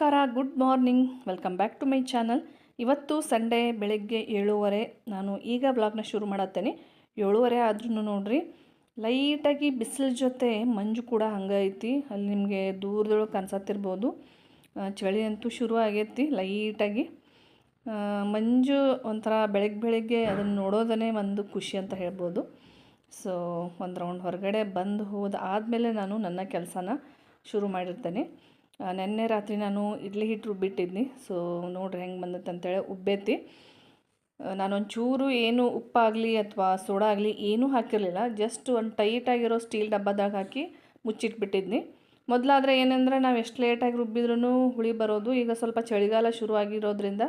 ನಮಸ್ಕಾರ, good morning. Welcome back to my channel. ಇವತ್ತು Sunday ಬೆಳಗ್ಗೆ ಏಳುವರೆ. ನಾನು ಈಗ ಬ್ಲಾಗ್ನ ಶುರು ಮಾಡತ್ತೇನೆ. ಏಳುವರೆ ಆದ್ರೂ ನೋಡ್ರಿ, ಲೈಟಾಗಿ ಬಿಸಿಲ ಜೊತೆ ಮಂಜು ಕೂಡ ಹಂಗೆ ಐತಿ. ಅಲ್ಲಿ ನಿಮಗೆ ದೂರದೊಳಗೆ ಕಾಣಿಸತ್ತಿರ್ಬೋದು. ಚಳಿ ಅಂತೂ ಶುರು ಆಗೈತಿ ಲೈಟಾಗಿ. ಮಂಜು ಒಂಥರ ಬೆಳಗ್ಗೆ ಬೆಳಗ್ಗೆ ಅದನ್ನು ನೋಡೋದನ್ನೇ ಒಂದು ಖುಷಿ ಅಂತ ಹೇಳ್ಬೋದು. ಸೊ, ಒಂದು ರೌಂಡ್ ಹೊರಗಡೆ ಬಂದು ಹೋದ ಆದಮೇಲೆ ನಾನು ನನ್ನ ಕೆಲಸನ ಶುರು ಮಾಡಿರ್ತೇನೆ. ನೆನ್ನೆ ರಾತ್ರಿ ನಾನು ಇಡ್ಲಿ ಹಿಟ್ಟು ರುಬ್ಬಿಟ್ಟಿದ್ನಿ. ಸೊ ನೋಡ್ರಿ ಹೆಂಗೆ ಬಂದತ್ತೆ ಅಂತೇಳಿ ಉಬ್ಬೈತಿ ಆ, ನಾನೊಂಚೂರು ಏನು ಉಪ್ಪಾಗಲಿ ಅಥವಾ ಸೋಡಾ ಆಗಲಿ ಏನೂ ಹಾಕಿರಲಿಲ್ಲ. ಜಸ್ಟ್ ಒಂದು ಟೈಟಾಗಿರೋ ಸ್ಟೀಲ್ ಡಬ್ಬದಾಗ ಹಾಕಿ ಮುಚ್ಚಿಟ್ಬಿಟ್ಟಿದ್ನಿ. ಮೊದಲಾದರೆ ಏನಂದರೆ ನಾವು ಎಷ್ಟು ಲೇಟಾಗಿ ರುಬ್ಬಿದ್ರೂ ಹುಳಿ ಬರೋದು. ಈಗ ಸ್ವಲ್ಪ ಚಳಿಗಾಲ ಶುರುವಾಗಿರೋದ್ರಿಂದ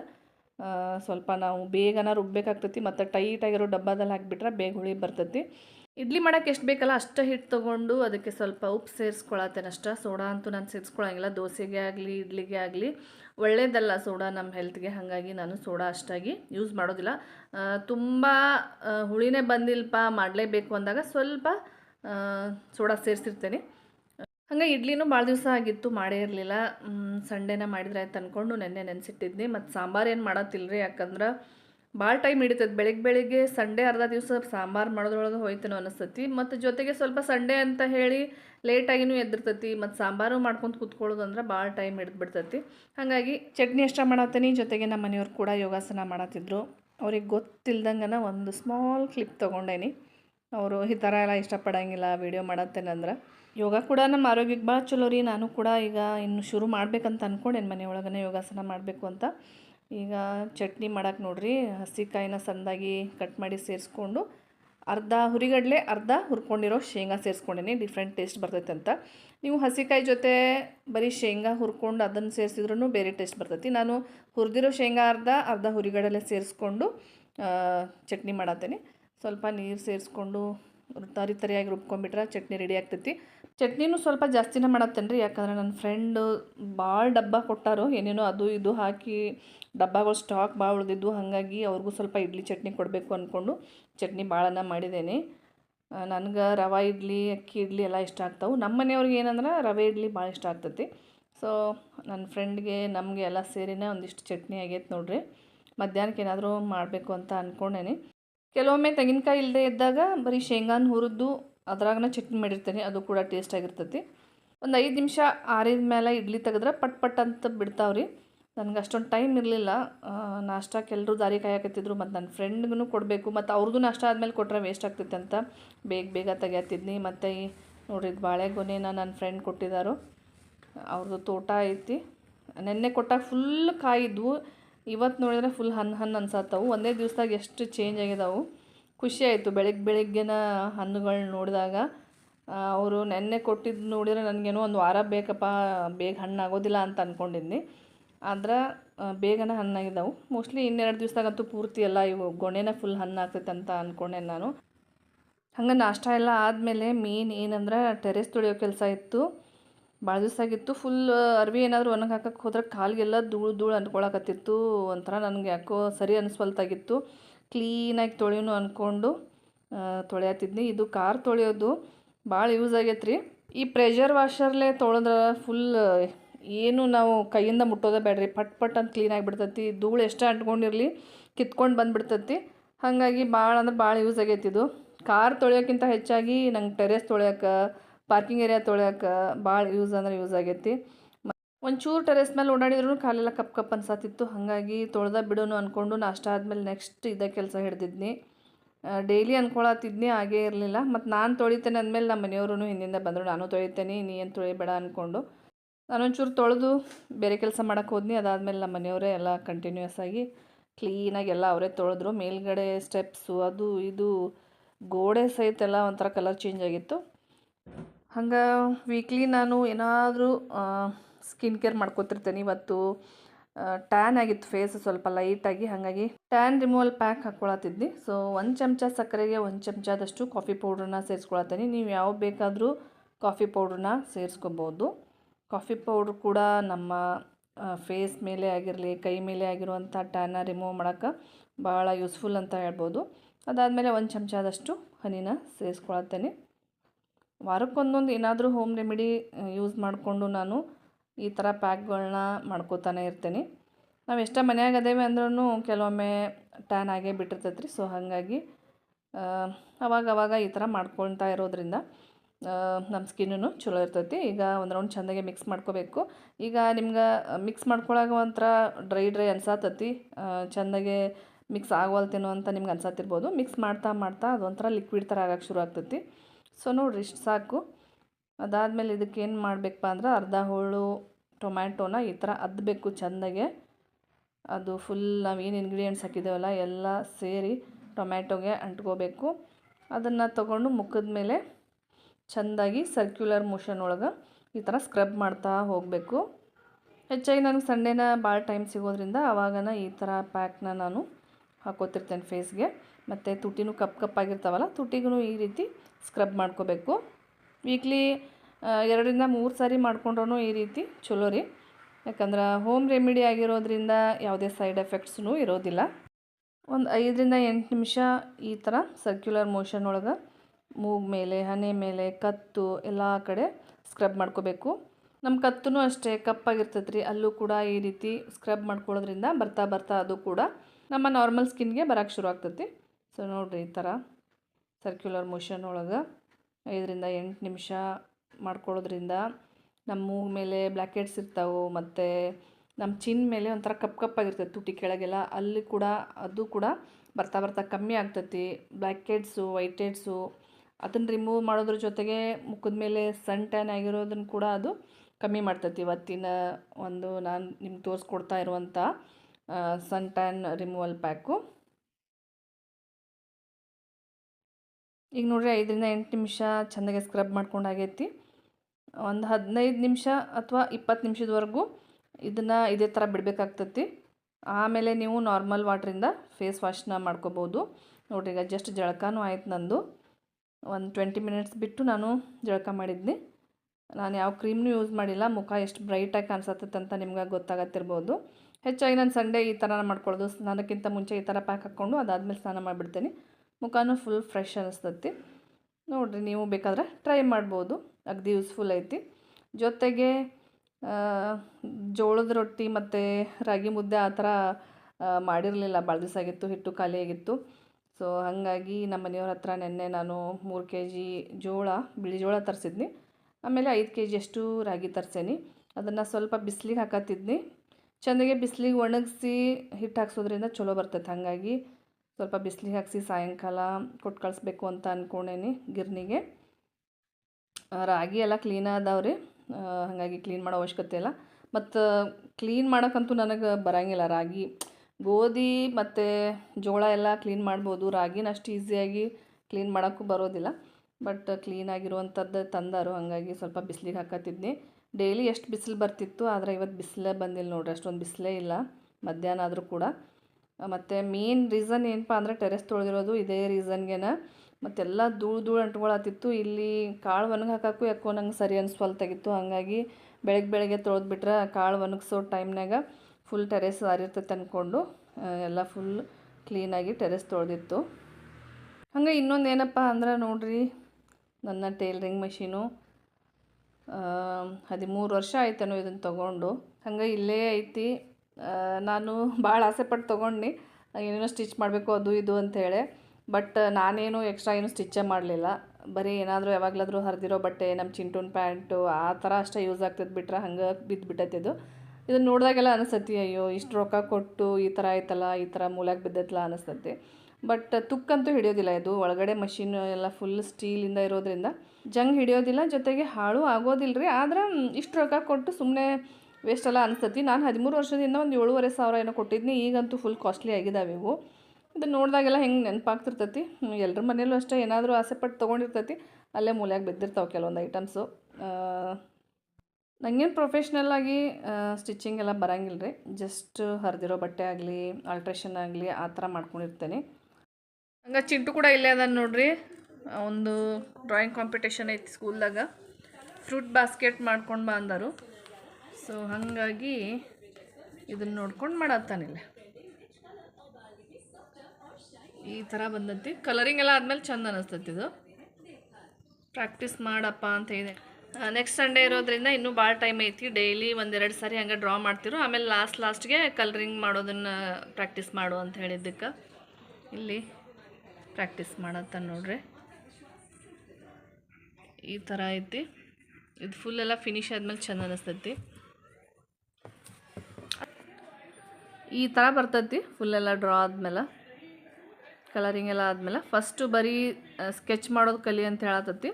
ಸ್ವಲ್ಪ ನಾವು ಬೇಗನ ರುಬ್ಬೇಕಾಗ್ತೈತಿ. ಮತ್ತು ಟೈಟಾಗಿರೋ ಡಬ್ಬದಲ್ಲಿ ಹಾಕಿಬಿಟ್ರೆ ಬೇಗ ಹುಳಿ ಬರ್ತೈತಿ. ಇಡ್ಲಿ ಮಾಡೋಕ್ಕೆ ಎಷ್ಟು ಬೇಕಲ್ಲ ಅಷ್ಟು ಹಿಟ್ಟು ತೊಗೊಂಡು ಅದಕ್ಕೆ ಸ್ವಲ್ಪ ಉಪ್ಪು ಸೇರಿಸ್ಕೊಳತ್ತೇನೆ ಸೋಡಾ ಅಂತೂ ನಾನು ಸೇರಿಸ್ಕೊಳಂಗಿಲ್ಲ. ದೋಸೆಗೆ ಆಗಲಿ, ಇಡ್ಲಿಗೆ ಆಗಲಿ ಒಳ್ಳೆಯದಲ್ಲ ಸೋಡಾ ನಮ್ಮ ಹೆಲ್ತ್ಗೆ. ಹಾಗಾಗಿ ನಾನು ಸೋಡಾ ಅಷ್ಟಾಗಿ ಯೂಸ್ ಮಾಡೋದಿಲ್ಲ. ತುಂಬ ಹುಳಿನೇ ಬಂದಿಲ್ಪ ಮಾಡಲೇಬೇಕು ಅಂದಾಗ ಸ್ವಲ್ಪ ಸೋಡಾ ಸೇರಿಸಿರ್ತೇನೆ. ಹಂಗೆ ಇಡ್ಲಿನೂ ಭಾಳ ದಿವಸ ಆಗಿತ್ತು, ಮಾಡೇ ಇರಲಿಲ್ಲ. ಸಂಡೇನ ಮಾಡಿದ್ರೆ ಆಯ್ತು ಅಂದ್ಕೊಂಡು ನೆನ್ನೆ ನೆನೆಸಿಟ್ಟಿದ್ನಿ. ಮತ್ತು ಸಾಂಬಾರು ಏನು ಮಾಡತ್ತಿಲ್ರಿ ಯಾಕಂದ್ರೆ ಭಾಳ ಟೈಮ್ ಹಿಡಿತೈತೆ. ಬೆಳಿಗ್ಗೆ ಬೆಳಿಗ್ಗೆ ಸಂಡೇ ಅರ್ಧ ದಿವಸ ಸಾಂಬಾರು ಮಾಡೋದ್ರೊಳಗೆ ಹೋಯ್ತೇನೋ ಅನಿಸ್ತತಿ. ಮತ್ತು ಜೊತೆಗೆ ಸ್ವಲ್ಪ ಸಂಡೇ ಅಂತ ಹೇಳಿ ಲೇಟಾಗಿನೂ ಎದ್ದಿರ್ತತಿ. ಮತ್ತು ಸಾಂಬಾರು ಮಾಡ್ಕೊಂಡು ಕೂತ್ಕೊಳ್ಳೋದು ಅಂದ್ರೆ ಭಾಳ ಟೈಮ್ ಹಿಡಿದು ಬಿಡ್ತೈತಿ ಹಾಗಾಗಿ ಚಟ್ನಿ ಅಷ್ಟ ಮಾಡತ್ತೀನಿ ಜೊತೆಗೆ ನಮ್ಮ ಮನೆಯವ್ರು ಕೂಡ ಯೋಗಾಸನ ಮಾಡತ್ತಿದ್ರು ಅವ್ರಿಗೆ ಗೊತ್ತಿಲ್ದಂಗನ ಒಂದು ಸ್ಮಾಲ್ ಕ್ಲಿಪ್ ತೊಗೊಂಡೇನಿ. ಅವರು ಈ ಥರ ಎಲ್ಲ ಇಷ್ಟಪಡೋಂಗಿಲ್ಲ ವೀಡಿಯೋ ಮಾಡತ್ತೇನಂದ್ರೆ ಯೋಗ ಕೂಡ ನಮ್ಮ ಆರೋಗ್ಯಕ್ಕೆ ಭಾಳ ಚಲೋ ರೀ. ನಾನು ಕೂಡ ಈಗ ಇನ್ನು ಶುರು ಮಾಡ್ಬೇಕಂತ ಅಂದ್ಕೊಂಡೇನು ಮನೆಯೊಳಗನೇ ಯೋಗಾಸನ ಮಾಡಬೇಕು ಅಂತ. ಈಗ ಚಟ್ನಿ ಮಾಡಕ್ಕೆ ನೋಡ್ರಿ, ಹಸಿಕಾಯಿನ ಸಣ್ಣದಾಗಿ ಕಟ್ ಮಾಡಿ ಸೇರಿಸ್ಕೊಂಡು ಅರ್ಧ ಹುರಿಗಡಲೆ, ಅರ್ಧ ಹುರ್ಕೊಂಡಿರೋ ಶೇಂಗಾ ಸೇರಿಸ್ಕೊಂಡೇನೆ ಡಿಫ್ರೆಂಟ್ ಟೇಸ್ಟ್ ಬರ್ತೈತೆ ಅಂತ. ನೀವು ಹಸಿಕಾಯಿ ಜೊತೆ ಬರೀ ಶೇಂಗಾ ಹುರ್ಕೊಂಡು ಅದನ್ನು ಸೇರಿಸಿದ್ರೂ ಬೇರೆ ಟೇಸ್ಟ್ ಬರ್ತೈತಿ. ನಾನು ಹುರಿದಿರೋ ಶೇಂಗಾ ಅರ್ಧ ಅರ್ಧ ಹುರಿಗಡಲೆ ಸೇರಿಸ್ಕೊಂಡು ಚಟ್ನಿ ಮಾಡತ್ತೇನೆ ಸ್ವಲ್ಪ ನೀರು ಸೇರಿಸ್ಕೊಂಡು ತರಿ ತರಿಯಾಗಿ ರುಬ್ಕೊಂಡ್ಬಿಟ್ರೆ ಚಟ್ನಿ ರೆಡಿ ಆಗ್ತೈತಿ. ಚಟ್ನಿನೂ ಸ್ವಲ್ಪ ಜಾಸ್ತಿನೇ ಮಾಡತ್ತೇನೆ ರೀ ಯಾಕಂದ್ರೆ ನನ್ನ ಫ್ರೆಂಡು ಭಾಳ ಡಬ್ಬ ಕೊಟ್ಟಾರು, ಏನೇನೋ ಅದು ಇದು ಹಾಕಿ ಡಬ್ಬಗಳು ಸ್ಟಾಕ್ ಭಾಳ ಉಳಿದಿದ್ದು, ಹಾಗಾಗಿ ಅವ್ರಿಗೂ ಸ್ವಲ್ಪ ಇಡ್ಲಿ ಚಟ್ನಿ ಕೊಡಬೇಕು ಅಂದ್ಕೊಂಡು ಚಟ್ನಿ ಭಾಳನ ಮಾಡಿದ್ದೇನೆ ನನಗೆ ರವೆ ಇಡ್ಲಿ, ಅಕ್ಕಿ ಇಡ್ಲಿ ಎಲ್ಲ ಇಷ್ಟ ಆಗ್ತಾವೆ. ನಮ್ಮ ಮನೆಯವ್ರಿಗೆ ಏನಂದ್ರೆ ರವೆ ಇಡ್ಲಿ ಭಾಳ ಇಷ್ಟ ಆಗ್ತೈತಿ. ಸೊ ನನ್ನ ಫ್ರೆಂಡ್ಗೆ ನಮಗೆ ಎಲ್ಲ ಸೇರಿನೇ ಒಂದಿಷ್ಟು ಚಟ್ನಿ ಆಗೈತೆ ನೋಡ್ರಿ. ಮಧ್ಯಾಹ್ನಕ್ಕೆ ಏನಾದರೂ ಮಾಡಬೇಕು ಅಂತ ಅಂದ್ಕೊಂಡೇನಿ ಕೆಲವೊಮ್ಮೆ ತೆಂಗಿನಕಾಯಿ ಇಲ್ಲದೆ ಇದ್ದಾಗ ಬರೀ ಶೇಂಗಾನ ಹುರಿದು ಅದ್ರಾಗನ ಚಟ್ನಿ ಮಾಡಿರ್ತೇನೆ, ಅದು ಕೂಡ ಟೇಸ್ಟ್ ಆಗಿರ್ತೈತಿ. ಒಂದು ಐದು ನಿಮಿಷ ಆರಿದ ಮೇಲೆ ಇಡ್ಲಿ ತೆಗೆದ್ರೆ ಪಟ್ ಪಟ್ ಅಂತ ಬಿಡ್ತಾವ್ರಿ ನನಗೆ ಅಷ್ಟೊಂದು ಟೈಮ್ ಇರಲಿಲ್ಲ. ನಾಷ್ಟಕ್ಕೆ ಎಲ್ಲರೂ ದಾರಿ ಕಾಯಕತ್ತಿದ್ರು ಮತ್ತು ನನ್ನ ಫ್ರೆಂಡ್ಗೂ ಕೊಡಬೇಕು ಮತ್ತು ಅವ್ರದ್ದು ನಾಷ್ಟ ಆದಮೇಲೆ ಕೊಟ್ಟರೆ ವೇಸ್ಟ್ ಆಗ್ತೈತೆ ಅಂತ ಬೇಗ ಬೇಗ ತೆಗಿಯತ್ತಿದ್ನಿ ಮತ್ತು ಈ ನೋಡ್ರಿ ಬಾಳೆಗೊನೆನ ನನ್ನ ಫ್ರೆಂಡ್ ಕೊಟ್ಟಿದ್ದಾರೋ ಅವ್ರದ್ದು ತೋಟ ಐತಿ. ನೆನ್ನೆ ಕೊಟ್ಟಾಗ ಫುಲ್ ಕಾಯಿದ್ವು. ಇವತ್ತು ನೋಡಿದ್ರೆ ಫುಲ್ ಹಣ್ಣು ಹಣ್ಣು ಅನ್ಸತ್ತವು ಒಂದೇ ದಿವಸದಾಗ ಎಷ್ಟು ಚೇಂಜ್ ಆಗಿದಾವು. ಖುಷಿ ಆಯಿತು. ಬೆಳಗ್ಗೆ ಬೆಳಗ್ಗೆನ ಹಣ್ಣುಗಳನ್ನ ನೋಡಿದಾಗ ಅವರು ನೆನ್ನೆ ಕೊಟ್ಟಿದ್ದು ನೋಡಿದರೆ ನನಗೇನೋ ಒಂದು ವಾರ ಬೇಕಪ್ಪ, ಬೇಗ ಹಣ್ಣಾಗೋದಿಲ್ಲ ಅಂತ ಅಂದ್ಕೊಂಡಿದ್ನಿ ಆದ್ರೆ ಬೇಗನೆ ಹಣ್ಣಾಗಿದ್ದಾವೆ ಮೋಸ್ಟ್ಲಿ ಇನ್ನೆರಡು ದಿವ್ಸದಾಗಂತೂ ಪೂರ್ತಿ ಎಲ್ಲ ಇವು ಗೊಣೆನ ಫುಲ್ ಹಣ್ಣಾಗ್ತೈತೆ ಅಂತ ಅಂದ್ಕೊಂಡೆ ನಾನು. ಹಂಗೆ ನಾಷ್ಟ ಎಲ್ಲ ಆದಮೇಲೆ ಮೇನ್ ಏನಂದ್ರೆ ಟೆರೆಸ್ ತುಳಿಯೋ ಕೆಲಸ ಇತ್ತು. ಭಾಳ ದಿವಸ ಆಗಿತ್ತು. ಫುಲ್ ಅರ್ವಿ ಏನಾದರೂ ಒಣಗಿ ಹಾಕಕ್ಕೆ ಹೋದ್ರೆ ಕಾಲಿಗೆಲ್ಲ ಧೂಳು ಧೂಳು ಅಂದ್ಕೊಳಕತ್ತಿತ್ತು ಒಂಥರ ನನಗೆ ಯಾಕೋ ಸರಿ ಅನಿಸ್ವಲ್ತಾಗಿತ್ತು. ಕ್ಲೀನಾಗಿ ತೊಳೆಯೋನು ಅಂದ್ಕೊಂಡು ತೊಳೆಯತ್ತಿದ್ನಿ ಇದು ಕಾರ್ ತೊಳೆಯೋದು ಭಾಳ ಯೂಸ್ ಆಗೈತೆ ಈ ಪ್ರೆಷರ್ ವಾಷರ್ಲೆ ತೊಳೆದ್ರೆ ಫುಲ್ ಏನು ನಾವು ಕೈಯಿಂದ ಮುಟ್ಟೋದೇ ಬೇಡ್ರಿ ಪಟ್ ಪಟ್ ಅಂತ ಕ್ಲೀನ್ ಆಗಿಬಿಡ್ತೈತಿ. ಧೂಳು ಎಷ್ಟು ಅಂಟ್ಕೊಂಡಿರಲಿ ಕಿತ್ಕೊಂಡು ಬಂದುಬಿಡ್ತೈತಿ. ಹಾಗಾಗಿ ಭಾಳ ಅಂದ್ರೆ ಭಾಳ ಯೂಸ್ ಆಗೈತಿ ಇದು. ಕಾರ್ ತೊಳೆಯೋಕ್ಕಿಂತ ಹೆಚ್ಚಾಗಿ ನಂಗೆ ಟೆರೆಸ್ ತೊಳೆಯೋಕೆ ಪಾರ್ಕಿಂಗ್ ಏರಿಯಾ ತೊಳೆಯೋಕೆ ಭಾಳ ಯೂಸ್ ಅಂದ್ರೆ ಯೂಸ್ ಆಗೈತಿ. ಒಂಚೂರು ಟೆರೆಸ್ ಮೇಲೆ ಓಡಾಡಿದ್ರು ಕಾಲೆಲ್ಲ ಕಪ್ ಕಪ್ ಅನ್ಸತ್ತಿತ್ತು ಹಾಗಾಗಿ ತೊಳ್ದ ಬಿಡೋನು ಅಂದ್ಕೊಂಡು ನಾಷ್ಟ ಆದಮೇಲೆ ನೆಕ್ಸ್ಟ್ ಇದೇ ಕೆಲಸ ಹಿಡ್ದಿದ್ನಿ. ಡೈಲಿ ಅಂದ್ಕೊಳತ್ತಿದ್ನಿ ಹಾಗೇ ಇರಲಿಲ್ಲ. ಮತ್ತು ನಾನು ತೊಳಿತೇನೆ ಅಂದಮೇಲೆ ನಮ್ಮ ಮನೆಯವರು ಹಿಂದಿಂದ ಬಂದರು. ನಾನು ತೊಳಿತೇನೆ, ನೀ ಏನು ತೊಳಿಬೇಡ ಅಂದ್ಕೊಂಡು ನಾನೊಂಚೂರು ತೊಳೆದು ಬೇರೆ ಕೆಲಸ ಮಾಡೋಕ್ಕೆ ಹೋದ್ನಿ. ಅದಾದಮೇಲೆ ನಮ್ಮ ಮನೆಯವರೇ ಎಲ್ಲ ಕಂಟಿನ್ಯೂಸ್ ಆಗಿ ಕ್ಲೀನಾಗಿ ಎಲ್ಲ ಅವರೇ ತೊಳೆದ್ರು. ಮೇಲ್ಗಡೆ ಸ್ಟೆಪ್ಸು ಅದು ಇದು ಗೋಡೆ ಸಹಿತ ಎಲ್ಲ ಒಂಥರ ಕಲರ್ ಚೇಂಜ್ ಆಗಿತ್ತು. ಹಂಗೆ ವೀಕ್ಲಿ ನಾನು ಏನಾದರೂ ಸ್ಕಿನ್ ಕೇರ್ ಮಾಡ್ಕೊತಿರ್ತೇನೆ. ಇವತ್ತು ಟ್ಯಾನ್ ಆಗಿತ್ತು ಫೇಸ್ ಸ್ವಲ್ಪ ಲೈಟಾಗಿ ಹಾಗಾಗಿ ಟ್ಯಾನ್ ರಿಮೂವಲ್ ಪ್ಯಾಕ್ ಹಾಕ್ಕೊಳತ್ತಿದ್ನಿ ಸೊ ಒಂದು ಚಮಚ ಸಕ್ಕರೆಗೆ ಒಂದು ಚಮಚದಷ್ಟು ಕಾಫಿ ಪೌಡ್ರನ್ನ ಸೇರಿಸ್ಕೊಳತ್ತೀನಿ. ನೀವು ಯಾವ ಬೇಕಾದರೂ ಕಾಫಿ ಪೌಡ್ರನ್ನ ಸೇರಿಸ್ಕೋಬೋದು. ಕಾಫಿ ಪೌಡ್ರ್ ಕೂಡ ನಮ್ಮ ಫೇಸ್ ಮೇಲೆ ಆಗಿರಲಿ, ಕೈ ಮೇಲೆ ಆಗಿರುವಂಥ ಟ್ಯಾನ್ನ ರಿಮೂವ್ ಮಾಡೋಕ್ಕೆ ಭಾಳ ಯೂಸ್ಫುಲ್ ಅಂತ ಹೇಳ್ಬೋದು. ಅದಾದಮೇಲೆ ಒಂದು ಚಮಚದಷ್ಟು ಹನಿನ ಸೇರಿಸ್ಕೊಳತ್ತೇನೆ. ವಾರಕ್ಕೊಂದೊಂದು ಏನಾದರೂ ಹೋಮ್ ರೆಮಿಡಿ ಯೂಸ್ ಮಾಡಿಕೊಂಡು ನಾನು ಈ ಥರ ಪ್ಯಾಕ್ಗಳನ್ನ ಮಾಡ್ಕೋತಾನೆ ಇರ್ತೀನಿ. ನಾವು ಎಷ್ಟೇ ಮನೆಯಾಗ ಅದೇವೆ ಅಂದ್ರೂ ಕೆಲವೊಮ್ಮೆ ಟ್ಯಾನ್ ಆಗೇ ಬಿಟ್ಟಿರ್ತೈತೆ ರೀ ಸೊ ಹಾಗಾಗಿ ಅವಾಗವಾಗ ಅವಾಗ ಅವಾಗ ಈ ಥರ ಮಾಡ್ಕೊಳ್ತಾ ಇರೋದ್ರಿಂದ ನಮ್ಮ ಸ್ಕಿನ್ನು ಚಲೋ ಇರ್ತೈತಿ. ಈಗ ಒಂದು ರೌಂಡ್ ಚೆಂದಾಗೆ ಮಿಕ್ಸ್ ಮಾಡ್ಕೋಬೇಕು. ಈಗ ನಿಮ್ಗೆ ಮಿಕ್ಸ್ ಮಾಡ್ಕೊಳಾಗ ಒಂಥರ ಡ್ರೈ ಡ್ರೈ ಅನ್ಸಾತತಿ. ಚೆಂದಾಗೆ ಮಿಕ್ಸ್ ಆಗವಲ್ತೇನೋ ಅಂತ ನಿಮ್ಗೆ ಅನ್ಸತ್ತಿರ್ಬೋದು ಮಿಕ್ಸ್ ಮಾಡ್ತಾ ಮಾಡ್ತಾ ಅದೊಂಥರ ಲಿಕ್ವಿಡ್ ಥರ ಆಗಕ್ಕೆ ಶುರು ಆಗ್ತೈತಿ. ಸೊ ನೋಡಿರಿ ಇಷ್ಟು ಸಾಕು. ಅದಾದಮೇಲೆ ಇದಕ್ಕೆ ಏನು ಮಾಡಬೇಕಪ್ಪ ಅಂದ್ರೆ ಅರ್ಧ ಹೋಳು ಟೊಮ್ಯಾಟೋನ ಈ ಥರ ಅದ್ದಬೇಕು ಚೆಂದಾಗೆ. ಅದು ಫುಲ್ ನಾವು ಏನು ಇಂಗ್ರೀಡಿಯೆಂಟ್ಸ್ ಹಾಕಿದ್ದೇವಲ್ಲ ಎಲ್ಲ ಸೇರಿ ಟೊಮ್ಯಾಟೊಗೆ ಅಂಟ್ಕೋಬೇಕು. ಅದನ್ನು ತಗೊಂಡು ಮುಖದ ಮೇಲೆ ಚೆಂದಾಗಿ ಸರ್ಕ್ಯುಲರ್ ಮೋಷನ್ ಒಳಗೆ ಈ ಥರ ಸ್ಕ್ರಬ್ ಮಾಡ್ತಾ ಹೋಗಬೇಕು. ಹೆಚ್ಚಾಗಿ ನನಗೆ ಸಂಡೇನ ಭಾಳ ಟೈಮ್ ಸಿಗೋದ್ರಿಂದ ಆವಾಗನ ಈ ಥರ ಪ್ಯಾಕ್ನ ನಾನು ಹಾಕೋತಿರ್ತೇನೆ ಫೇಸ್ಗೆ. ಮತ್ತು ತುಟಿನೂ ಕಪ್ ಕಪ್ಪಾಗಿರ್ತಾವಲ್ಲ ತುಟಿಗೂ ಈ ರೀತಿ ಸ್ಕ್ರಬ್ ಮಾಡ್ಕೋಬೇಕು. ವೀಕ್ಲಿ ಎರಡರಿಂದ ಮೂರು ಸಾರಿ ಮಾಡ್ಕೊಂಡ್ರೂ ಈ ರೀತಿ ಚಲೋ ರೀ. ಯಾಕಂದ್ರೆ ಹೋಮ್ ರೆಮಿಡಿ ಆಗಿರೋದ್ರಿಂದ ಯಾವುದೇ ಸೈಡ್ ಎಫೆಕ್ಟ್ಸ್ನೂ ಇರೋದಿಲ್ಲ. ಒಂದು ಐದರಿಂದ ಎಂಟು ನಿಮಿಷ ಈ ಥರ ಸರ್ಕ್ಯುಲರ್ ಮೋಷನ್ ಒಳಗೆ ಮೂಗ್ ಮೇಲೆ ಹನೆ ಮೇಲೆ, ಕತ್ತು ಎಲ್ಲ ಕಡೆ ಸ್ಕ್ರಬ್ ಮಾಡ್ಕೋಬೇಕು. ನಮ್ಮ ಕತ್ತೂ ಅಷ್ಟೇ ಕಪ್ಪಾಗಿರ್ತೈತೆ ರೀ ಅಲ್ಲೂ ಕೂಡ ಈ ರೀತಿ ಸ್ಕ್ರಬ್ ಮಾಡ್ಕೊಳ್ಳೋದ್ರಿಂದ ಬರ್ತಾ ಬರ್ತಾ ಅದು ಕೂಡ ನಮ್ಮ ನಾರ್ಮಲ್ ಸ್ಕಿನ್ಗೆ ಬರೋಕ್ಕೆ ಶುರು ಆಗ್ತೈತಿ. ಸೊ ನೋಡಿರಿ ಈ ಥರ ಸರ್ಕ್ಯುಲರ್ ಮೋಷನ್ ಒಳಗೆ ಐದರಿಂದ ಎಂಟು ನಿಮಿಷ ಮಾಡ್ಕೊಳ್ಳೋದ್ರಿಂದ ನಮ್ಮ ಮೂಗ್ ಮೇಲೆ ಬ್ಲ್ಯಾಕೆಟ್ಸ್ ಇರ್ತಾವೆ, ಮತ್ತು ನಮ್ಮ ಚಿನ್ ಮೇಲೆ ಒಂಥರ ಕಪ್ ಕಪ್ಪಾಗಿರ್ತೈತೆ ತುಟಿ ಕೆಳಗೆಲ್ಲ. ಅಲ್ಲಿ ಕೂಡ, ಅದು ಕೂಡ ಬರ್ತಾ ಬರ್ತಾ ಕಮ್ಮಿ ಆಗ್ತೈತಿ. ಬ್ಲ್ಯಾಕೆಟ್ಸು ವೈಟೆಡ್ಸು ಅದನ್ನು ರಿಮೂವ್ ಮಾಡೋದ್ರ ಜೊತೆಗೆ ಮುಖದ ಮೇಲೆ ಸನ್ ಟ್ಯಾನ್ ಆಗಿರೋದನ್ನು ಕೂಡ ಅದು ಕಮ್ಮಿ ಮಾಡ್ತೈತಿ. ಇವತ್ತಿನ ಒಂದು ನಾನು ನಿಮ್ಗೆ ತೋರಿಸ್ಕೊಡ್ತಾ ಇರುವಂಥ ಸನ್ ಟ್ಯಾನ್ ರಿಮೂವಲ್ ಪ್ಯಾಕು ಈಗ ನೋಡ್ರಿ, ಐದರಿಂದ ಎಂಟು ನಿಮಿಷ ಚೆಂದಾಗೆ ಸ್ಕ್ರಬ್ ಮಾಡ್ಕೊಂಡು ಆಗೈತಿ. ಒಂದು ಹದಿನೈದು ನಿಮಿಷ ಅಥವಾ ಇಪ್ಪತ್ತು ನಿಮಿಷದವರೆಗೂ ಇದನ್ನು ಇದೇ ಥರ ಬಿಡಬೇಕಾಗ್ತತಿ. ಆಮೇಲೆ ನೀವು ನಾರ್ಮಲ್ ವಾಟ್ರಿಂದ ಫೇಸ್ ವಾಶ್ನ ಮಾಡ್ಕೋಬೋದು. ನೋಡ್ರಿ, ಈಗ ಜಸ್ಟ್ ಜಳಕನೂ ಆಯ್ತು ನಂದು. ಒಂದು ಟ್ವೆಂಟಿ ಮಿನಿಟ್ಸ್ ಬಿಟ್ಟು ನಾನು ಜಳಕ ಮಾಡಿದ್ನಿ. ನಾನು ಯಾವ ಕ್ರೀಮ್ನೂ ಯೂಸ್ ಮಾಡಿಲ್ಲ. ಮುಖ ಎಷ್ಟು ಬ್ರೈಟಾಗಿ ಕಾಣಿಸತ್ತೈತೆ ನಿಮ್ಗೆ ಗೊತ್ತಾಗತ್ತಿರ್ಬೋದು. ಹೆಚ್ಚಾಗಿ ನಾನು ಸಂಡೇ ಈ ಥರ ಮಾಡ್ಕೊಳ್ಳೋದು, ಸ್ನಾನಕ್ಕಿಂತ ಮುಂಚೆ ಈ ಥರ ಪ್ಯಾಕ್ ಹಾಕ್ಕೊಂಡು ಅದಾದಮೇಲೆ ಸ್ನಾನ ಮಾಡಿಬಿಡ್ತೀನಿ. ಮುಖನೂ ಫುಲ್ ಫ್ರೆಶ್ ಅನ್ನಿಸ್ತತಿ ನೋಡಿರಿ, ನೀವು ಬೇಕಾದ್ರೆ ಟ್ರೈ ಮಾಡ್ಬೋದು. ಅಗದಿ ಯೂಸ್ಫುಲ್ ಐತಿ. ಜೊತೆಗೆ ಜೋಳದ ರೊಟ್ಟಿ ಮತ್ತು ರಾಗಿ ಮುದ್ದೆ ಆ ಥರ ಮಾಡಿರಲಿಲ್ಲ. ಭಾಳ ದಿವಸ ಆಗಿತ್ತು, ಹಿಟ್ಟು ಖಾಲಿಯಾಗಿತ್ತು ಸೊ ಹಾಗಾಗಿ ನಮ್ಮ ಮನೆಯವ್ರ ಹತ್ರ ನಿನ್ನೆ ನಾನು ಮೂರು ಕೆ ಜಿ ಜೋಳ, ಬಿಳಿ ಜೋಳ ತರಿಸಿದ್ನಿ. ಆಮೇಲೆ ಐದು ಕೆ ಜಿಯಷ್ಟು ರಾಗಿ ತರಿಸೇನಿ. ಅದನ್ನು ಸ್ವಲ್ಪ ಬಿಸಿಲಿಗೆ ಹಾಕತ್ತಿದ್ನಿ. ಚೆಂದಾಗೆ ಬಿಸಿಲಿಗೆ ಒಣಗಿಸಿ ಹಿಟ್ಟು ಹಾಕ್ಸೋದ್ರಿಂದ ಚಲೋ ಬರ್ತೈತೆ ಹಾಗಾಗಿ ಸ್ವಲ್ಪ ಬಿಸಿಲಿಗೆ ಹಾಕಿಸಿ ಸಾಯಂಕಾಲ ಕೊಟ್ಟು ಕಳಿಸ್ಬೇಕು ಅಂತ ಅಂದ್ಕೊಂಡೇನಿ ಗಿರ್ನಿಗೆ. ರಾಗಿ ಎಲ್ಲ ಕ್ಲೀನ್ ಅದಾವ್ರಿ ಹಾಗಾಗಿ ಕ್ಲೀನ್ ಮಾಡೋ ಅವಶ್ಯಕತೆ ಇಲ್ಲ. ಮತ್ತು ಕ್ಲೀನ್ ಮಾಡೋಕ್ಕಂತೂ ನನಗೆ ಬರೋಂಗಿಲ್ಲ ರಾಗಿ. ಗೋಧಿ ಮತ್ತು ಜೋಳ ಎಲ್ಲ ಕ್ಲೀನ್ ಮಾಡ್ಬೋದು. ರಾಗಿನ ಅಷ್ಟು ಈಸಿಯಾಗಿ ಕ್ಲೀನ್ ಮಾಡೋಕ್ಕೂ ಬರೋದಿಲ್ಲ. ಬಟ್ ಕ್ಲೀನಾಗಿರುವಂಥದ್ದು ತಂದರು, ಹಾಗಾಗಿ ಸ್ವಲ್ಪ ಬಿಸಿಲಿಗೆ ಹಾಕತ್ತಿದ್ನಿ. ಡೈಲಿ ಎಷ್ಟು ಬಿಸಿಲು ಬರ್ತಿತ್ತು, ಆದರೆ ಇವತ್ತು ಬಿಸಿಲೇ ಬಂದಿಲ್ಲ ನೋಡಿರಿ, ಅಷ್ಟೊಂದು ಬಿಸಿಲೇ ಇಲ್ಲ, ಮಧ್ಯಾಹ್ನ ಆದರೂ ಕೂಡ. ಮತ್ತು ಮೇನ್ ರೀಸನ್ ಏನಪ್ಪ ಅಂದರೆ ಟೆರೆಸ್ ತೊಳೆದಿರೋದು ಇದೇ ರೀಸನ್ಗೆನ ಮತ್ತೆಲ್ಲ ಧೂಳು ಧೂಳು ಅಂಟ್ಕೊಳತ್ತಿತ್ತು, ಇಲ್ಲಿ ಕಾಳು ಒಣಗಿ ಹಾಕೋಕ್ಕೂ ಯಾಕೋ ನಂಗೆ ಸರಿ ಅನಿಸ್ವಲ್ತಾಗಿತ್ತು ಹಾಗಾಗಿ ಬೆಳಗ್ಗೆ ಬೆಳಗ್ಗೆ ತೊಳೆದ್ಬಿಟ್ರೆ ಕಾಳು ಒಣಗಿಸೋ ಟೈಮ್ನಾಗ ಫುಲ್ ಟೆರೆಸ್ ಹಾರಿರ್ತೈತೆ ಅಂದ್ಕೊಂಡು ಎಲ್ಲ ಫುಲ್ ಕ್ಲೀನಾಗಿ ಟೆರೆಸ್ ತೊಳೆದಿತ್ತು. ಹಂಗೆ ಇನ್ನೊಂದು ಏನಪ್ಪ ಅಂದ್ರೆ ನೋಡಿರಿ, ನನ್ನ ಟೇಲ್ರಿಂಗ್ ಮಷೀನು ಹದಿಮೂರು ವರ್ಷ ಆಯ್ತೇನೋ ಇದನ್ನು ತೊಗೊಂಡು. ಹಂಗೆ ಇಲ್ಲೇ ಐತಿ. ನಾನು ಭಾಳ ಆಸೆಪಟ್ಟು ತೊಗೊಂಡು ಏನೇನೋ ಸ್ಟಿಚ್ ಮಾಡಬೇಕು, ಅದು ಇದು ಅಂತೇಳಿ ಬಟ್ ನಾನೇನು ಎಕ್ಸ್ಟ್ರಾ ಏನು ಸ್ಟಿಚ್ಚೇ ಮಾಡಲಿಲ್ಲ. ಬರೀ ಏನಾದರೂ ಯಾವಾಗಲಾದರೂ ಹರಿದಿರೋ ಬಟ್ಟೆ, ನಮ್ಮ ಚಿಂಟೂನ್ ಪ್ಯಾಂಟು, ಆ ಥರ ಅಷ್ಟೇ ಯೂಸ್ ಆಗ್ತದೆ ಬಿಟ್ರೆ ಹಂಗೆ ಬಿದ್ದು ಬಿಟ್ಟೈತೆ ಇದು. ಇದನ್ನು ನೋಡಿದಾಗೆಲ್ಲ ಅನಿಸ್ತತಿ, ಅಯ್ಯೋ, ಇಷ್ಟು ರೊಕ್ಕ ಕೊಟ್ಟು ಈ ಥರ ಆಯ್ತಲ್ಲ, ಈ ಥರ ಮೂಲಕ್ಕೆ ಬಿದ್ದೈತಲ್ಲ ಅನಿಸ್ತತಿ. ಬಟ್ ತುಕ್ಕಂತೂ ಹಿಡಿಯೋದಿಲ್ಲ ಇದು. ಒಳಗಡೆ ಮಷೀನ್ ಎಲ್ಲ ಫುಲ್ ಸ್ಟೀಲಿಂದ ಇರೋದ್ರಿಂದ ಜಂಗ್ ಹಿಡಿಯೋದಿಲ್ಲ, ಜೊತೆಗೆ ಹಾಳು ಆಗೋದಿಲ್ಲ ರೀ ಆದ್ರೆ ಇಷ್ಟು ರೊಕ್ಕ ಕೊಟ್ಟು ಸುಮ್ಮನೆ ವೇಸ್ಟ್ ಎಲ್ಲ ಅನಿಸ್ತತಿ ನಾನು ಹದಿಮೂರು ವರ್ಷದಿಂದ ಒಂದು ಏಳುವರೆ ಸಾವಿರ ಏನೋ ಕೊಟ್ಟಿದ್ನಿ. ಈಗಂತೂ ಫುಲ್ ಕಾಸ್ಟ್ಲಿ ಆಗಿದಾವೆ ಇವು. ಇದು ನೋಡಿದಾಗೆಲ್ಲ ಹೆಂಗೆ ನೆನಪಾಗ್ತಿರ್ತೈತಿ. ಎಲ್ಲರ ಮನೇಲೂ ಅಷ್ಟೇ ಏನಾದರೂ ಆಸೆಪಟ್ಟು ತೊಗೊಂಡಿರ್ತೈತಿ. ಅಲ್ಲೇ ಮೂಲೆಯಾಗಿ ಬಿದ್ದಿರ್ತಾವೆ ಕೆಲವೊಂದು ಐಟಮ್ಸು ನನಗೇನು ಪ್ರೊಫೆಷ್ನಲ್ ಆಗಿ ಸ್ಟಿಚಿಂಗ್ ಎಲ್ಲ ಬರಂಗಿಲ್ಲ ರೀ ಜಸ್ಟ್ ಹರಿದಿರೋ ಬಟ್ಟೆ ಆಗಲಿ ಆಲ್ಟ್ರೇಷನ್ ಆಗಲಿ, ಆ ಥರ ಮಾಡ್ಕೊಂಡಿರ್ತೇನೆ. ಹಂಗೆ ಚಿಂಟು ಕೂಡ ಇಲ್ಲೇ ಅದ ನೋಡ್ರಿ. ಒಂದು ಡ್ರಾಯಿಂಗ್ ಕಾಂಪಿಟೇಷನ್ ಐತಿ ಸ್ಕೂಲ್ದಾಗ ಫ್ರೂಟ್ ಬಾಸ್ಕೆಟ್ ಮಾಡ್ಕೊಂಡು ಬಂದರು ಸೊ ಹಾಗಾಗಿ ಇದನ್ನು ನೋಡ್ಕೊಂಡು ಮಾಡತ್ತಾನಿಲ್ಲ ಈ ಥರ ಬಂದತಿ. ಕಲರಿಂಗ್ ಎಲ್ಲ ಆದಮೇಲೆ ಚಂದ ಅನ್ನಿಸ್ತೈತಿ ಇದು. ಪ್ರಾಕ್ಟೀಸ್ ಮಾಡಪ್ಪ ಅಂತ ಇದೆ. ನೆಕ್ಸ್ಟ್ ಸಂಡೇ ಇರೋದ್ರಿಂದ ಇನ್ನೂ ಭಾಳ ಟೈಮ್ ಐತಿ. ಡೈಲಿ ಒಂದೆರಡು ಸಾರಿ ಹಂಗೆ ಡ್ರಾ ಮಾಡ್ತಿರು. ಆಮೇಲೆ ಲಾಸ್ಟ್ ಲಾಸ್ಟ್ಗೆ ಕಲರಿಂಗ್ ಮಾಡೋದನ್ನು ಪ್ರಾಕ್ಟೀಸ್ ಮಾಡು ಅಂತ ಹೇಳಿದ್ದಕ್ಕೆ. ಇಲ್ಲಿ ಪ್ರಾಕ್ಟೀಸ್ ಮಾಡತ್ತ ನೋಡ್ರಿ. ಈ ಥರ ಐತಿ. ಇದು ಫುಲ್ ಎಲ್ಲ ಫಿನಿಶ್ ಆದಮೇಲೆ ಚೆಂದ ಅನ್ನಿಸ್ತೈತಿ ಈ ಥರ ಬರ್ತೈತಿ ಫುಲ್ ಎಲ್ಲ ಡ್ರಾ ಆದಮೇಲೆ. ಕಲರಿಂಗ್ ಎಲ್ಲ ಆದಮೇಲೆ. ಫಸ್ಟು ಬರೀ ಸ್ಕೆಚ್ ಮಾಡೋದು ಕಲಿ ಅಂತ ಹೇಳತ್ತೈತಿ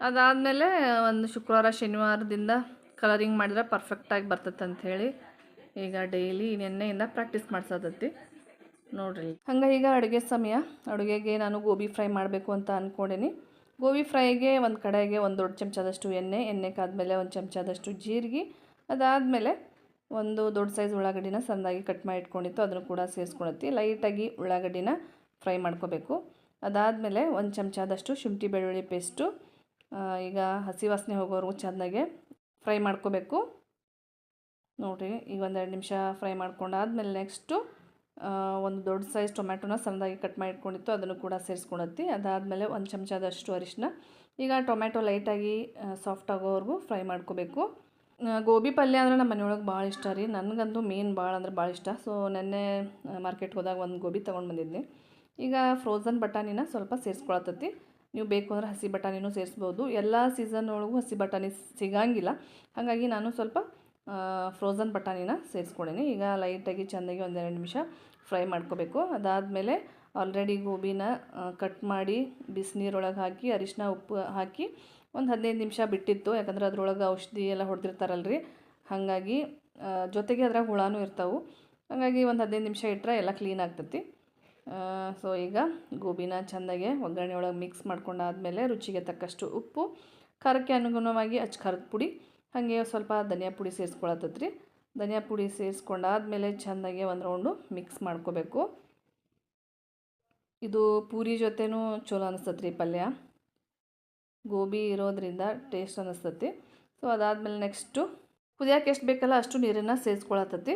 ಅದಾದಮೇಲೆ ಒಂದು ಶುಕ್ರವಾರ, ಶನಿವಾರದಿಂದ ಕಲರಿಂಗ್ ಮಾಡಿದ್ರೆ ಪರ್ಫೆಕ್ಟಾಗಿ ಬರ್ತೈತೆ ಅಂತ ಹೇಳಿ ಈಗ ಡೈಲಿ ನೆನ್ನೆಯಿಂದ ಪ್ರಾಕ್ಟೀಸ್ ಮಾಡ್ಸತೈತಿ. ನೋಡಿರಿ. ಹಂಗೆ ಈಗ ಅಡುಗೆ ಸಮಯ. ಅಡುಗೆಗೆ ನಾನು ಗೋಬಿ ಫ್ರೈ ಮಾಡಬೇಕು ಅಂತ ಅಂದ್ಕೊಂಡೀನಿ ಗೋಬಿ ಫ್ರೈಗೆ ಒಂದು ಕಡೆಗೆ ಒಂದು ದೊಡ್ಡ ಚಮಚದಷ್ಟು ಎಣ್ಣೆ ಎಣ್ಣೆ ಕಾದ್ಮೇಲೆ ಒಂದು ಚಮಚದಷ್ಟು ಜೀರಿಗೆ, ಅದಾದಮೇಲೆ ಒಂದು ದೊಡ್ಡ ಸೈಜ್ ಉಳ್ಳಾಗಡ್ಡಿನ ಸಣ್ಣದಾಗಿ ಕಟ್ ಮಾಡಿ ಇಟ್ಕೊಂಡಿತ್ತು, ಅದನ್ನು ಕೂಡ ಸೇರಿಸ್ಕೊಳತ್ತಿ ಲೈಟಾಗಿ ಉಳ್ಳಾಗಡ್ಡಿನ ಫ್ರೈ ಮಾಡ್ಕೋಬೇಕು. ಅದಾದಮೇಲೆ ಒಂದು ಚಮಚದಷ್ಟು ಶುಂಠಿ ಬೆಳ್ಳುಳ್ಳಿ ಪೇಸ್ಟು ಈಗ ಹಸಿ ವಾಸನೆ ಹೋಗೋವರೆಗೂ ಚೆನ್ನಾಗೆ ಫ್ರೈ ಮಾಡ್ಕೋಬೇಕು. ನೋಡಿರಿ, ಈಗ ಒಂದೆರಡು ನಿಮಿಷ ಫ್ರೈ ಮಾಡ್ಕೊಂಡಾದ್ಮೇಲೆ ನೆಕ್ಸ್ಟು ಒಂದು ದೊಡ್ಡ ಸೈಜ್ ಟೊಮ್ಯಾಟೊನ ಸಣ್ಣದಾಗಿ ಕಟ್ ಮಾಡಿ ಇಟ್ಕೊಂಡಿತ್ತು ಅದನ್ನು ಕೂಡ ಸೇರಿಸ್ಕೊಳತ್ತಿ ಅದಾದಮೇಲೆ ಒಂದು ಚಮಚದಷ್ಟು ಅರಿಶಿನ ಈಗ ಟೊಮ್ಯಾಟೊ ಲೈಟಾಗಿ ಸಾಫ್ಟ್ ಆಗೋವರೆಗೂ ಫ್ರೈ ಮಾಡ್ಕೋಬೇಕು. ಗೋಬಿ ಪಲ್ಯ ಅಂದ್ರೆ ನಮ್ಮ ಮನೆಯೊಳಗೆ ಭಾಳ ಇಷ್ಟ ರೀ. ನನಗಂತೂ ಮೇನ್ ಭಾಳ ಅಂದ್ರೆ ಭಾಳ ಇಷ್ಟ. ಸೊ ನೆನ್ನೆ ಮಾರ್ಕೆಟ್ಗೆ ಹೋದಾಗ ಒಂದು ಗೋಬಿ ತೊಗೊಂಡು ಬಂದಿದ್ದೆ ಈಗ ಫ್ರೋಝನ್ ಬಟಾಣಿನ ಸ್ವಲ್ಪ ಸೇರಿಸ್ಕೊಳತ್ತತಿ ನೀವು ಬೇಕು ಅಂದ್ರೆ ಹಸಿ ಬಟಾಣಿನೂ ಸೇರಿಸ್ಬೋದು. ಎಲ್ಲ ಸೀಸನ್ ಒಳಗೂ ಹಸಿ ಬಟಾಣಿ ಸಿಗಂಗಿಲ್ಲ. ಹಾಗಾಗಿ ನಾನು ಸ್ವಲ್ಪ ಫ್ರೋಝನ್ ಬಟಾಣಿನ ಸೇರಿಸ್ಕೊಡೀನಿ. ಈಗ ಲೈಟಾಗಿ ಚೆನ್ನಾಗಿ ಒಂದೆರಡು ನಿಮಿಷ ಫ್ರೈ ಮಾಡ್ಕೋಬೇಕು. ಅದಾದಮೇಲೆ ಆಲ್ರೆಡಿ ಗೋಬಿನ ಕಟ್ ಮಾಡಿ ಬಿಸಿನೀರೊಳಗೆ ಹಾಕಿ ಅರಿಶಿನ ಉಪ್ಪು ಹಾಕಿ ಒಂದು ಹದಿನೈದು ನಿಮಿಷ ಬಿಟ್ಟಿತ್ತು. ಯಾಕಂದ್ರೆ ಅದರೊಳಗೆ ಔಷಧಿ ಎಲ್ಲ ಹೊಡೆದಿರ್ತಾರಲ್ರಿ. ಹಾಗಾಗಿ ಜೊತೆಗೆ ಅದ್ರಾಗ ಹುಳನೂ ಇರ್ತಾವೆ. ಹಾಗಾಗಿ ಒಂದು ಹದಿನೈದು ನಿಮಿಷ ಇಟ್ಟರೆ ಎಲ್ಲ ಕ್ಲೀನ್ ಆಗ್ತೈತಿ. ಸೊ ಈಗ ಗೋಬಿನ ಚೆಂದಾಗೆ ಒಗ್ಗರಣೆ ಒಳಗೆ ಮಿಕ್ಸ್ ಮಾಡ್ಕೊಂಡಾದ್ಮೇಲೆ ರುಚಿಗೆ ತಕ್ಕಷ್ಟು ಉಪ್ಪು, ಖಾರಕ್ಕೆ ಅನುಗುಣವಾಗಿ ಅಚ್ಚ ಖಾರದ ಪುಡಿ ಹಾಗೆ ಸ್ವಲ್ಪ ಧನಿಯಾ ಪುಡಿ ಸೇರಿಸ್ಕೊಳತ್ತೈತ್ರಿ. ಧನಿಯಾ ಪುಡಿ ಸೇರಿಸ್ಕೊಂಡಾದ್ಮೇಲೆ ಚೆಂದಾಗೆ ಒಂದು ರೌಂಡು ಮಿಕ್ಸ್ ಮಾಡ್ಕೋಬೇಕು. ಇದು ಪೂರಿ ಜೊತೆನೂ ಚಲೋ ಅನಿಸ್ತತ್ರಿ ಪಲ್ಯ. ಗೋಬಿ ಇರೋದ್ರಿಂದ ಟೇಸ್ಟ್ ಅನ್ನಿಸ್ತತಿ ಸೊ ಅದಾದಮೇಲೆ ನೆಕ್ಸ್ಟು ಕುದಿಯೋಕೆ ಎಷ್ಟು ಬೇಕಲ್ಲ ಅಷ್ಟು ನೀರನ್ನು ಸೇರಿಸ್ಕೊಳತ್ತತಿ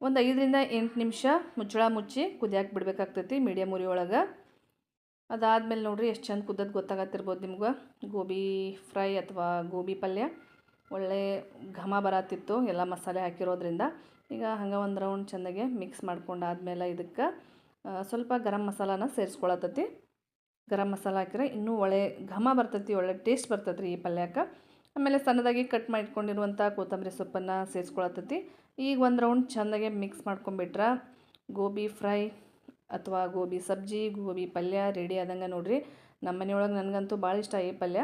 ಒಂದು ಐದರಿಂದ ಎಂಟು ನಿಮಿಷ ಮುಚ್ಚಳ ಮುಚ್ಚಿ ಕುದಿಯಾಕೆ ಬಿಡಬೇಕಾಗ್ತೈತಿ ಮೀಡಿಯಮ್ ಉರಿ ಒಳಗೆ. ಅದಾದಮೇಲೆ ನೋಡಿರಿ ಎಷ್ಟು ಚೆಂದ ಕುದ್ದದ್ದು ಗೊತ್ತಾಗತ್ತಿರ್ಬೋದು ನಿಮ್ಗೆ. ಗೋಬಿ ಫ್ರೈ ಅಥವಾ ಗೋಬಿ ಪಲ್ಯ. ಒಳ್ಳೆ ಘಮ ಬರತ್ತಿತ್ತು, ಎಲ್ಲ ಮಸಾಲೆ ಹಾಕಿರೋದ್ರಿಂದ. ಈಗ ಹಂಗೆ ಒಂದು ರೌಂಡ್ ಚೆಂದಾಗೆ ಮಿಕ್ಸ್ ಮಾಡ್ಕೊಂಡಾದ್ಮೇಲೆ ಇದಕ್ಕೆ ಸ್ವಲ್ಪ ಗರಂ ಮಸಾಲಾನ ಸೇರಿಸ್ಕೊಳತತಿ ಗರಂ ಮಸಾಲ ಹಾಕಿದ್ರೆ ಇನ್ನೂ ಒಳ್ಳೆ ಘಮ ಬರ್ತೈತಿ ಒಳ್ಳೆ ಟೇಸ್ಟ್ ಬರ್ತೈತಿ ಈ ಪಲ್ಯಕ್ಕೆ. ಆಮೇಲೆ ಸಣ್ಣದಾಗಿ ಕಟ್ ಮಾಡಿಟ್ಕೊಂಡಿರುವಂಥ ಕೊತ್ತಂಬರಿ ಸೊಪ್ಪನ್ನು ಸೇರಿಸ್ಕೊಳತತಿ ಈಗ ಒಂದು ರೌಂಡ್ ಚೆಂದಾಗೆ ಮಿಕ್ಸ್ ಮಾಡ್ಕೊಂಬಿಟ್ರೆ ಗೋಬಿ ಫ್ರೈ ಅಥವಾ ಗೋಬಿ ಸಬ್ಜಿ, ಗೋಬಿ ಪಲ್ಯ ರೆಡಿ ಆದಂಗೆ ನೋಡಿರಿ. ನಮ್ಮ ಮನೆಯೊಳಗೆ ನನಗಂತೂ ಭಾಳ ಇಷ್ಟ ಈ ಪಲ್ಯ.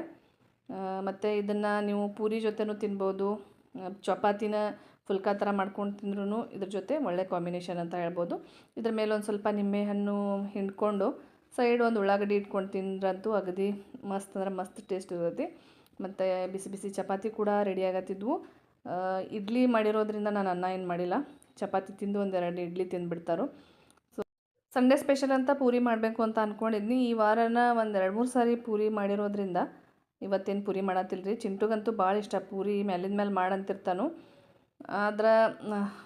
ಮತ್ತು ಇದನ್ನು ನೀವು ಪೂರಿ ಜೊತೆನೂ ತಿನ್ಬೋದು. ಚಪಾತಿನ ಫುಲ್ಕಾ ಥರ ಮಾಡ್ಕೊಂಡು ತಿಂದ್ರೂ ಇದ್ರ ಜೊತೆ ಒಳ್ಳೆ ಕಾಂಬಿನೇಷನ್ ಅಂತ ಹೇಳ್ಬೋದು. ಇದ್ರ ಮೇಲೆ ಒಂದು ಸ್ವಲ್ಪ ನಿಂಬೆಹಣ್ಣು ಹಿಂಡ್ಕೊಂಡು ಸೈಡ್ ಒಂದು ಉಳ್ಳಾಗಡ್ಡಿ ಇಟ್ಕೊಂಡು ತಿಂದ್ರಂತೂ ಅಗದಿ ಮಸ್ತ್ ಅಂದ್ರೆ ಮಸ್ತ್ ಟೇಸ್ಟ್ ಇರ್ತೈತಿ. ಮತ್ತು ಬಿಸಿ ಬಿಸಿ ಚಪಾತಿ ಕೂಡ ರೆಡಿ ಆಗತ್ತಿದ್ವು. ಇಡ್ಲಿ ಮಾಡಿರೋದ್ರಿಂದ ನಾನು ಅನ್ನ ಏನು ಮಾಡಿಲ್ಲ. ಚಪಾತಿ ತಿಂದು ಒಂದೆರಡು ಇಡ್ಲಿ ತಿಂದುಬಿಡ್ತಾರೋ. ಸೊ ಸಂಡೇ ಸ್ಪೆಷಲ್ ಅಂತ ಪೂರಿ ಮಾಡಬೇಕು ಅಂತ ಅಂದ್ಕೊಂಡಿದ್ನಿ ಈ ವಾರನ ಒಂದು ಎರಡು ಮೂರು ಸಾರಿ ಪೂರಿ ಮಾಡಿರೋದ್ರಿಂದ ಇವತ್ತೇನು ಪೂರಿ ಮಾಡತ್ತಿಲ್ರಿ ಚಿಂಟುಗಂತೂ ಭಾಳ ಇಷ್ಟ. ಪೂರಿ ಮೇಲಿಂದ ಮೇಲೆ ಮಾಡಂತಿರ್ತಾನು. ಆದ್ರೆ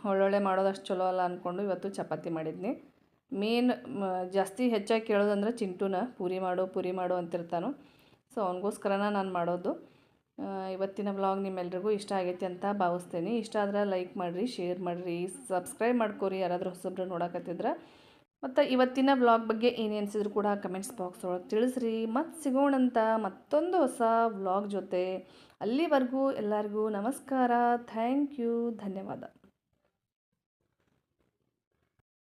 ಒಳ್ಳೊಳ್ಳೆ ಮಾಡೋದಷ್ಟು ಚಲೋ ಅಲ್ಲ ಅಂದ್ಕೊಂಡು ಇವತ್ತು ಚಪಾತಿ ಮಾಡಿದ್ನಿ. ಮೇನ್ ಜಾಸ್ತಿ ಹೆಚ್ಚಾಗಿ ಕೇಳೋದಂದ್ರೆ ಚಿಂಟುನ. ಪೂರಿ ಮಾಡು ಪೂರಿ ಮಾಡು ಅಂತಿರ್ತಾನು. ಸೊ, ಅವನಿಗೋಸ್ಕರನ ನಾನು ಮಾಡೋದು. ಇವತ್ತಿನ ವ್ಲಾಗ್ ನಿಮ್ಮೆಲ್ರಿಗೂ ಇಷ್ಟ ಆಗೈತಿ ಅಂತ ಭಾವಿಸ್ತೀನಿ. ಇಷ್ಟ ಆದ್ರೆ ಲೈಕ್ ಮಾಡಿರಿ, ಶೇರ್ ಮಾಡಿರಿ. ಸಬ್ಸ್ಕ್ರೈಬ್ ಮಾಡ್ಕೊರಿ. ಯಾರಾದರೂ ಹೊಸಬ್ರು ನೋಡಕತ್ತಿದ್ರೆ ಮತ್ತು ಇವತ್ತಿನ ವ್ಲಾಗ್ ಬಗ್ಗೆ ಏನು ಅನಿಸಿದ್ರು ಕೂಡ ಕಮೆಂಟ್ಸ್ ಬಾಕ್ಸ್ ಒಳಗೆ ತಿಳಿಸ್ರಿ. ಮತ್ತು ಸಿಗೋಣಂತ ಮತ್ತೊಂದು ಹೊಸ ವ್ಲಾಗ್ ಜೊತೆ. ಅಲ್ಲಿವರೆಗೂ ಎಲ್ಲರಿಗೂ ನಮಸ್ಕಾರ. ಥ್ಯಾಂಕ್ ಯು ಧನ್ಯವಾದ.